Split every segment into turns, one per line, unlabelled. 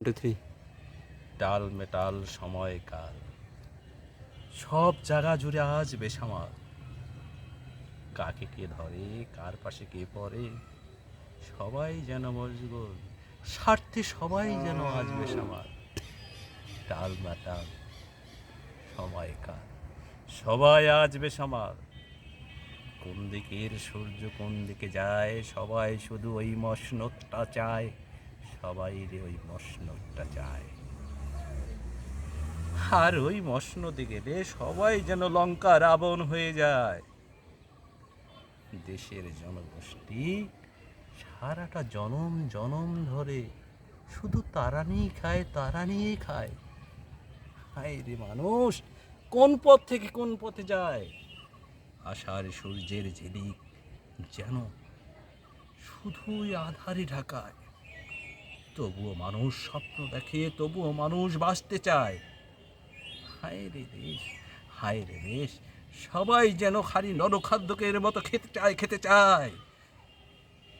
Three
টাল metal সময়কাল সব জায়গা জুড়ে আজ বেসামাল। কাকে কে ধরে, কার পাশে কে পড়ে, সবাই যেন মজগুল স্বার্থে সবাই যেন আজ বেসামাল। টাল মেটাল সময়কাল সবাই আজ বেসামাল। কোন দিকের সূর্য কোন দিকে যায়, সবাই শুধু ওই মশনতটা চায়। সবাই রে ওই মশনতটা চায়। আর ওই মশনতে গেলে সবাই যেন লঙ্কা রাবণ হয়ে যায়। দেশের জনগোষ্ঠী সারাটা জনম জনম ধরে শুধু তারা নিয়েই খায়, তারা নিয়েই খায়। হায় রে মানুষ, কোন পথ থেকে কোন পথে যায়? আষাঢ় সূর্যের ঝিলিক যেন শুধুই আধারে ঢাকায়। তবুও মানুষ স্বপ্ন দেখে, তবুও মানুষ বাঁচতে চায়। হায় রে দেশ, হায় রে দেশ, সবাই যেন খালি নরখাদ্যকের মতো খেতে চায় খেতে চায়।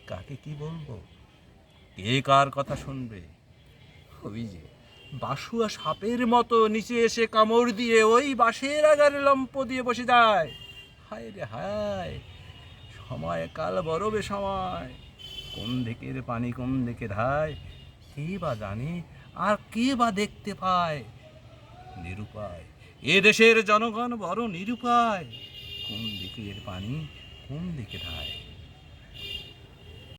কাকে কি বলব? কে কার কথা শুনবে? ওই যে বাসুয়া সাপের মতো নিচে এসে কামড় দিয়ে ওই বাঁশের আগারে লম্প দিয়ে বসে যায়। হায় রে হায়, সময় কাল বড় সময়। কোন দিকের পানি কোন দিকে ধায়? কে বা জানে, আর কে বা দেখতে পায়? নিরুপায়। এ দেশের জনগণ বড় নিরুপায়। কোন দিকে এর পানি, কোন দিকে ধায়?